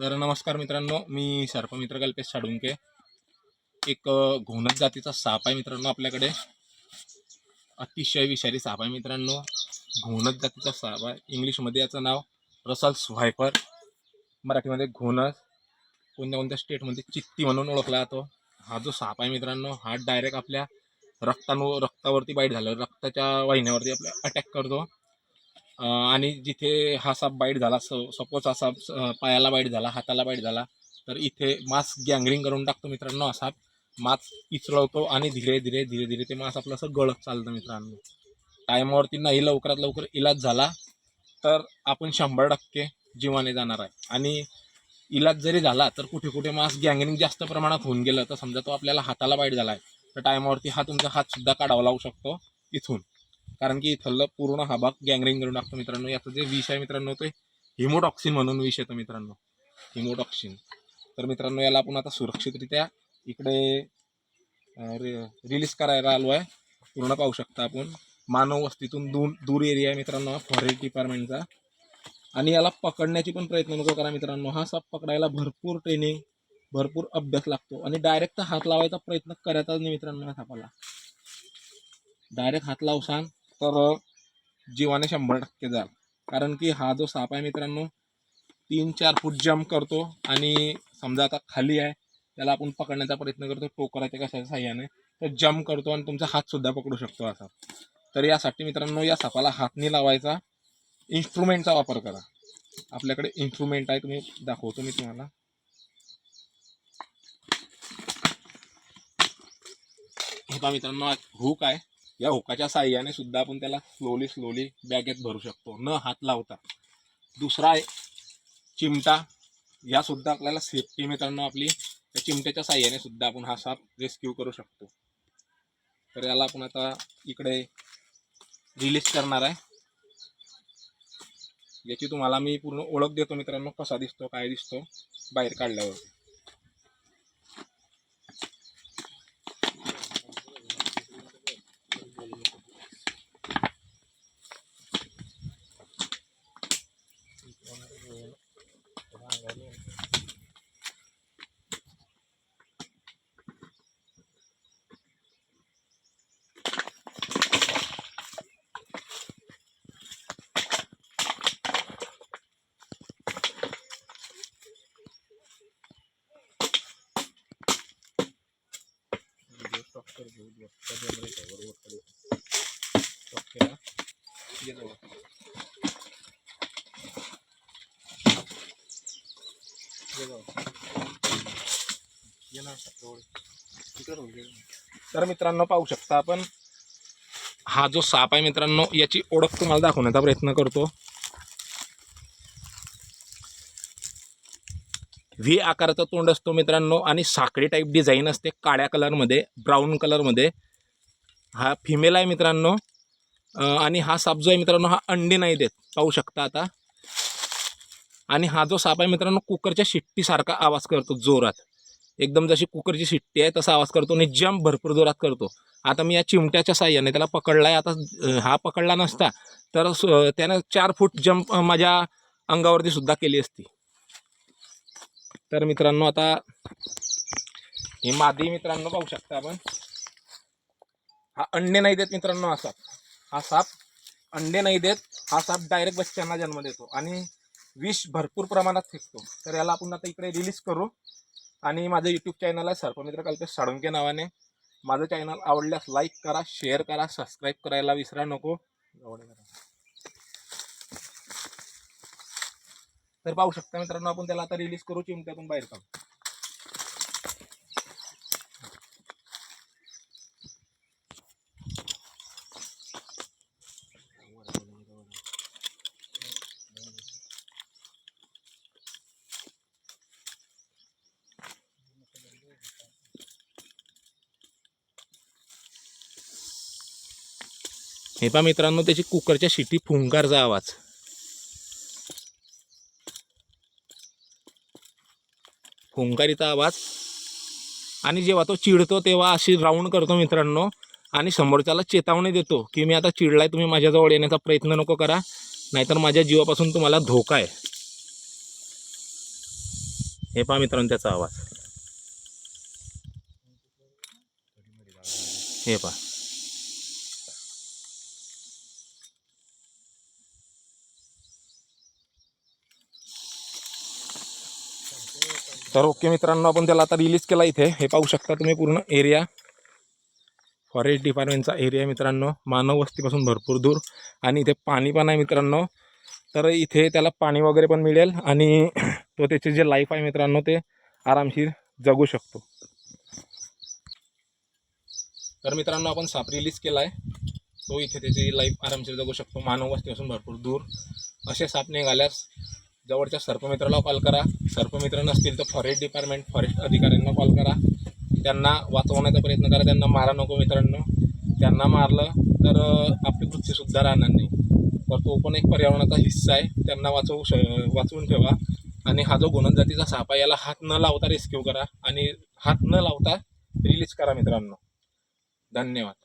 तर नमस्कार मित्रांनो मी सर्पमित्र कल्पेश साडुंके एक अ, जातीचा साप आहे मित्रांनो आपल्याकडे. अतिशय विषारी साप आहे मित्रांनो. घोणस जातीचा साप आहे. इंग्लिशमध्ये याचं नाव रसल्स व्हायपर. मराठीमध्ये घोणस कोणत्या कोणत्या स्टेटमध्ये चित्ती म्हणून ओळखला जातो. हा जो साप आहे मित्रांनो हा डायरेक्ट आपल्या रक्तानु रक्तावरती बाईट झालं रक्ताच्या वाहिन्यावरती आपल्या अटॅक करतो. आणि जिथे हा साप बाईट झाला सपोज हा साप पायाला बाईट झाला हाताला बाईट झाला तर इथे मास्क गँगरिंग करून टाकतो मित्रांनो हा साप. मास इचळवतो आणि धीरे धीरे धीरे धीरे ते मास्क आपलं असं गळत चालतं मित्रांनो. टायमावरती नाही लवकरात लवकर इलाज झाला तर आपण शंभर टक्के जीवाने जाणार आहे. आणि इलाज जरी झाला तर कुठे कुठे मास्क गँगरिंग जास्त प्रमाणात होऊन गेलं तर समजा तो आपल्याला हाताला बाईट झाला आहे तर टायमावरती हा तुमचा हातसुद्धा काढावा लागू शकतो इथून. कारण की इथलं पूर्ण हा भाग गँगरिंग करून टाकतो मित्रांनो. याचं जे विष आहे मित्रांनो ते हिमोटॉक्सिन म्हणून विष येतो मित्रांनो. हिमोटॉक्सिन तर मित्रांनो याला आपण आता सुरक्षितरित्या इकडे रिलीज करायला आलो आहे. पूर्ण पाहू शकता आपण. मानव वस्तीतून दूर दूर एरिया आहे मित्रांनो फॉरेस्ट डिपार्टमेंटचा आणि याला पकडण्याची पण प्रयत्न नको करा मित्रांनो. हा साप पकडायला भरपूर ट्रेनिंग भरपूर अभ्यास लागतो. आणि डायरेक्ट हात लावायचा प्रयत्न करायचाच नाही मित्रांनो या सापाला. डायरेक्ट हात लावसान तर जीवाने शंभर टक्के जाल. कारण की हा जो साप आहे मित्रांनो तीन चार फूट जम्प करतो आणि समजा आता खाली आहे त्याला आपण पकडण्याचा प्रयत्न करतो टोकराच्या कशाच्या साह्याने. तर जम्प करतो आणि तुमचा हात सुद्धा पकडू शकतो असा. तर यासाठी मित्रांनो या सापाला हात नाही लावायचा इन्स्ट्रुमेंटचा वापर करा. आपल्याकडे इन्स्ट्रुमेंट आहे तुम्ही दाखवतो मी तुम्हाला. हे पहा मित्रांनो हुक आहे. या हुकाच्या साह्याने सुद्धा आपण त्याला स्लोली स्लोली बॅगेत भरू शकतो. न हात लावता. दुसरा आहे चिमटा. या सुद्धा आपल्याला सेफ्टी मित्रांनो आपली त्या चिमट्याच्या साह्याने सुद्धा आपण हा साप रेस्क्यू करू शकतो. तर याला आपण आता इकडे रिलीज करणार आहे. याची तुम्हाला मी पूर्ण ओळख देतो मित्रांनो कसा दिसतो काय दिसतो बाहेर काढल्यावर स्टॉप कर घेऊ दे. त्याच्यामध्ये काय बरोबर खाली. स्टॉप केला. ये जवळ. ये जवळ. ये ना जवळ. तिकडे राहू दे. तर मित्रांनो पाहू शकता आपण हा जो साप आहे मित्रांनो याची ओळख तुम्हाला दाखवण्याचा प्रयत्न करतो. व्ही आकाराचा तोंड असतो मित्रांनो आणि साखळी टाईप डिझाईन असते काळ्या कलरमध्ये ब्राऊन कलरमध्ये हा फिमेल आहे मित्रांनो आणि हा साप जो आहे मित्रांनो हा अंडी नाही देत. पाहू शकता आता. आणि हा जो साप आहे मित्रांनो कुकरच्या शिट्टीसारखा आवाज करतो जोरात. एकदम जशी कुकरची शिट्टी आहे तसा आवाज करतो आणि जंप भरपूर जोरात करतो. आता मी या चिमट्याच्या साह्याने त्याला पकडला आहे आता हा पकडला नसता तर त्यानं चार फूट जम्प माझ्या अंगावरती सुद्धा केली असती. तर मित्रांनो आता ही मादी मित्रांनो पाहू शकता आपण. हा अंडे नाही देत मित्रांनो हा साप. हा साप अंडे नाही देत. हा साप डायरेक्ट बच्च्यांना जन्म देतो आणि विष भरपूर प्रमाणात फेकतो. तर याला आपण आता इकडे रिलीज करू. आणि माझं यूट्यूब चॅनल आहे सर्पमित्र कल्पेश साळुंके नावाने. माझं चॅनल आवडल्यास लाईक करा शेअर करा सबस्क्राईब करायला विसरा नको. एवढं तर पाहू शकता मित्रांनो आपण त्याला आता रिलीज करू चिमट्यातून बाहेर काढू. हे पहा मित्रांनो त्याची कुकरच्या शिटी फुंकारचा आवाज. हुंकारीचा आवाज. आणि जेव्हा तो चिडतो तेव्हा अशी राऊंड करतो मित्रांनो. आणि समोरच्याला चेतावणी देतो की मी आता चिडलाय तुम्ही माझ्याजवळ येण्याचा प्रयत्न नको करा. नाहीतर माझ्या जीवापासून तुम्हाला धोका आहे. हे पहा मित्रांनो त्याचा आवाज. हे पहा. तर ओके मित्रांनो आपण त्याला आता रिलीज केला इथे. हे पाहू शकता तुम्ही पूर्ण एरिया फॉरेस्ट डिपार्टमेंटचा एरिया मित्रांनो. मानव वस्तीपासून भरपूर दूर. आणि इथे पाणी पण आहे मित्रांनो. तर इथे त्याला पाणी वगैरे पण मिळेल. आणि तो त्याचे जे लाईफ आहे मित्रांनो ते आरामशीर जगू शकतो. तर मित्रांनो आपण साप रिलीज केला आहे तो इथे त्याची लाईफ आरामशीर जगू शकतो. मानव वस्तीपासून भरपूर दूर. असे साप निघाल्यास जवळच्या सर्पमित्राला कॉल करा. सर्पमित्र नसतील तर फॉरेस्ट डिपार्टमेंट फॉरेस्ट अधिकाऱ्यांना कॉल करा. त्यांना वाचवण्याचा प्रयत्न करा. त्यांना मारा नको मित्रांनो. त्यांना मारलं तर आपली पृथ्वीसुद्धा राहणार नाही. तर तो पण एक पर्यावरणाचा हिस्सा आहे. त्यांना वाचवू श वाचवून ठेवा. आणि हा जो गुणन जातीचा साप आहे याला हात न लावता रेस्क्यू करा. आणि हात न लावता रिलीज करा मित्रांनो. धन्यवाद.